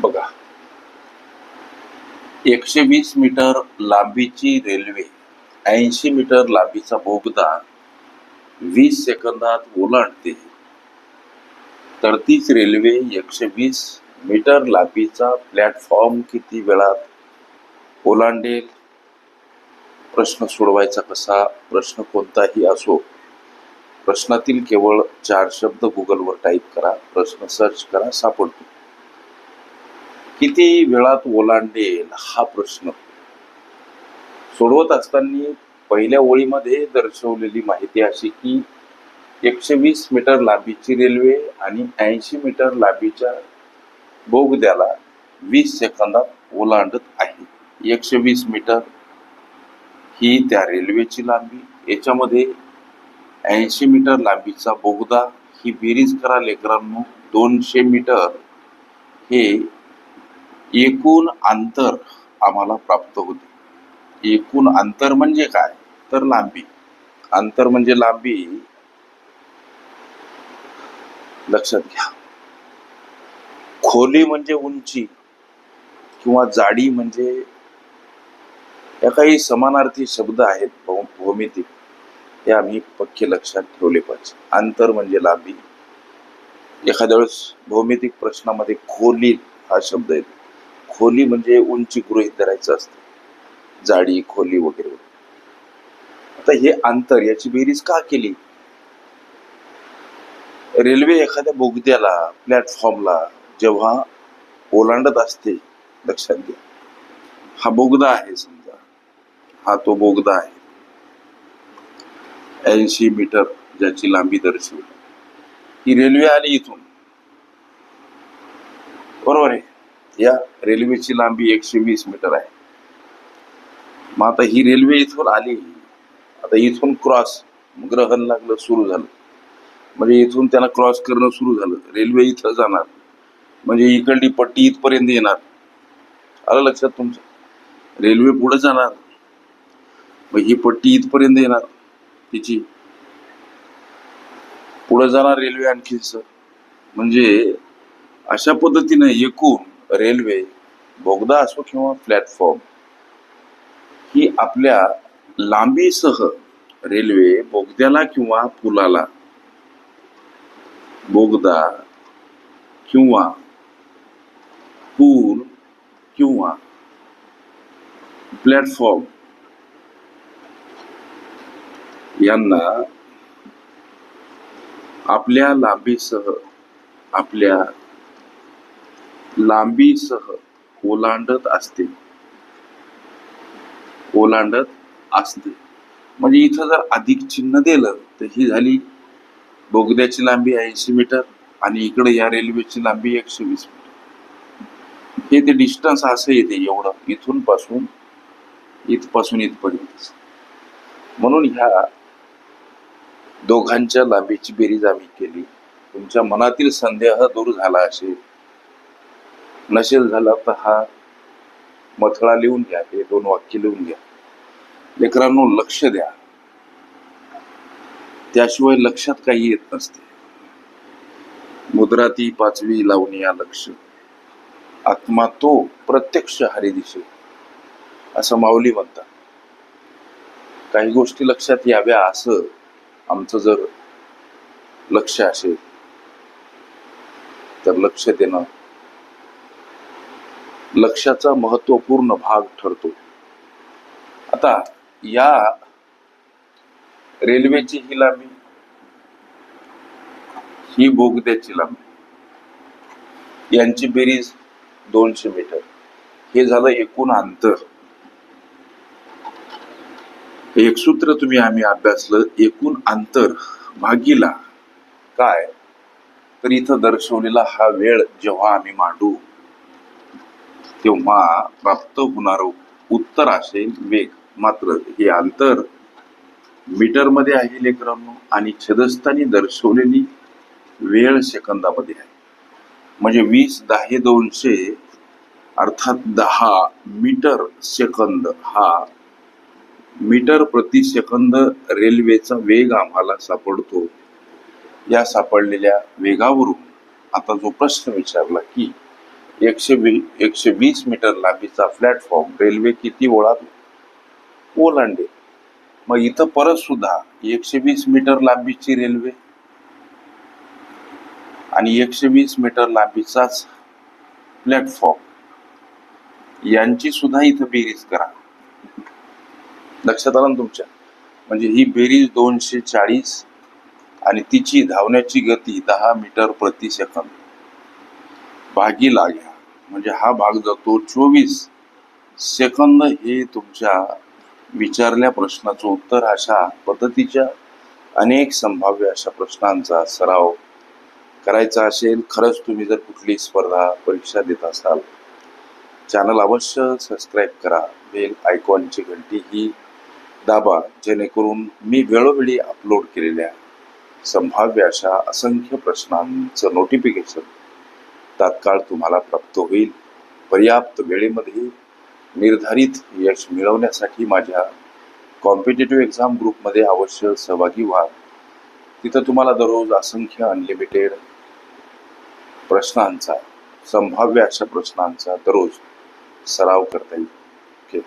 बघा. एकशे वीस मीटर लांबीची रेल्वे ऐंशी मीटर लांबीचा बोगदा वीस सेकंदात ओलांडते. तर तीच रेल्वे एकशे वीस मीटर लांबीचा प्लॅटफॉर्म किती वेळात ओलांडेल? प्रश्न सोडवायचा कसा? प्रश्न कोणताही असो प्रश्नातील केवळ चार शब्द गुगलवर टाईप करा प्रश्न सर्च करा सापडतो. किती वेळात ओलांडेल हा प्रश्न? सोडवत असताना पहिल्या ओळीमध्ये दर्शवलेली माहिती अशी की एकशे वीस मीटर लांबीची रेल्वे आणि ऐंशी मीटर लांबीच्या बोगद्याला वीस सेकंदात ओलांडत आहे. एकशे वीस मीटर ही त्या रेल्वेची लांबी. याच्यामध्ये ऐंशी मीटर लांबीचा बोगदा ही बेरीज करा लेकरांनो दोनशे मीटर हे एकूण अंतर आम्हाला प्राप्त होते. एकूण अंतर म्हणजे काय? तर लांबी. अंतर म्हणजे लांबी. लक्षात घ्या. खोली म्हणजे उंची किंवा जाडी म्हणजे या काही समानार्थी शब्द आहेत भौ- भौमितिक हे आम्ही पक्के लक्षात ठेवले पाहिजे. अंतर म्हणजे लांबी. एखाद्या वेळेस भौमितिक प्रश्नामध्ये खोली हा शब्द येतो. खोली म्हणजे उंची गृहीत धरायचं असतं. जाडी खोली वगैरे. वगैरे. आता हे अंतर याची बेरीज का केली? रेल्वे एखाद्या बोगद्याला प्लॅटफॉर्मला जेव्हा ओलांडत असते लक्षात घ्या. हा बोगदा आहे समजा. हा तो बोगदा आहे. ऐंशी मीटर ज्याची लांबी दर्शवली. ही रेल्वे आली इथून. बरोबर आहे? या रेल्वेची लांबी एकशे वीस मीटर आहे. मग आता ही रेल्वे इथून आली. आता इथून क्रॉस ग्रहण लागलं सुरू झालं. म्हणजे इथून त्यांना क्रॉस करणं सुरू झालं. रेल्वे इथं जाणार. म्हणजे इकडली पट्टी इथपर्यंत येणार. आलं लक्षात तुमचं? रेल्वे पुढे जाणार. मग ही पट्टी इथपर्यंत येणार. तिची. पुढे जाणार रेल्वे आणखी सर. म्हणजे अशा पद्धतीनं एकूण रेल्वे बोगदा असो किंवा प्लॅटफॉर्म ही आपल्या लांबीसह रेल्वे बोगद्याला किंवा पुलाला बोगदा किंवा पूल किंवा प्लॅटफॉर्म यांना आपल्या लांबीसह आपल्या लांबीसह ओलांडत असते. ओलांडत असते. म्हणजे इथं जर अधिक चिन्ह दिलं तर ही झाली बोगद्याची लांबी ऐंशी मीटर आणि इकडे या रेल्वेची लांबी एकशे वीस मीटर. हे ते डिस्टन्स असं येते एवढं. इथून पासून इथपासून इथपर्यंत. म्हणून ह्या दोघांच्या लांबीची बेरीज आम्ही केली. तुमच्या मनातील संदेह दूर झाला असेल. नसेल झाला तर हा मथळा लिहून घ्या हे दोन वाक्य लिहून घ्या. लेकरांनो लक्ष द्या. त्याशिवाय लक्षात काही येत नसते. मुद्रा ती पाचवी लावणी या लक्ष. आत्मा तो प्रत्यक्ष हरी दिसे असं माऊली म्हणतात. काही गोष्टी लक्षात याव्या असं आमचं जर लक्ष असेल तर लक्ष देणं लक्षाचा महत्त्वपूर्ण भाग ठरतो. आता या रेल्वेची ही लांबी ही बोगद्याची लांबी यांची बेरीज दोनशे मीटर. हे झालं एकूण अंतर. एक सूत्र तुम्ही आम्ही अभ्यासलं एकूण अंतर भागीला काय? तर इथं दर्शवलेला हा वेळ जेव्हा आम्ही मांडू तेव्हा प्राप्त होणार उत्तर असेल वेग. मात्र हे अंतर मीटरमध्ये आहे लेकरांनो आणि छदस्थानी दर्शवलेली वेळ सेकंदामध्ये आहे. म्हणजे वीस दहा दोनशे अर्थात दहा मीटर सेकंद हा मीटर प्रति सेकंद रेल्वेचा वेग आम्हाला सापडतो. या सापडलेल्या वेगावरून आता जो प्रश्न विचारला की एकशे वी एकशे वीस मीटर लांबीचा प्लॅटफॉर्म रेल्वे किती ओळात ओलांडे मग इथं परत सुद्धा एकशे वीस मीटर लांबीची रेल्वे आणि एकशे वीस मीटर लांबीचाच प्लॅटफॉर्म यांची सुद्धा इथं बेरीज करा. लक्षात आलं ना तुमच्या? म्हणजे ही बेरीज दोनशे चाळीस आणि तिची धावण्याची गती दहा मीटर प्रति सेकंद. भागी लागेल म्हणजे हा भाग जातो चोवीस सेकंद हे तुमच्या विचारल्या प्रश्नाचं उत्तर अशा पद्धतीच्या अनेक संभाव्य अशा प्रश्नांचा सराव करायचा असेल खरंच तुम्ही जर कुठली स्पर्धा परीक्षा देत असाल चॅनल अवश्य सबस्क्राईब करा. बेल आयकॉनची घंटी ही दाबा जेणेकरून मी वेळोवेळी अपलोड केलेल्या संभाव्य अशा असंख्य प्रश्नांचं नोटिफिकेशन तात्काळ तुम्हाला प्राप्त होईल. पर्याप्त वेळेमध्ये निर्धारित यश मिळवण्यासाठी माझ्या कॉम्पिटेटिव्ह एक्झाम ग्रुपमध्ये अवश्य सहभागी व्हा. तिथं तुम्हाला दररोज असंख्य अनलिमिटेड प्रश्नांचा संभाव्य अशा प्रश्नांचा दररोज सराव करता येईल. ओके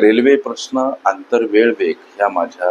रेल्वे प्रश्न आंतर वेळ वेग ह्या माझ्या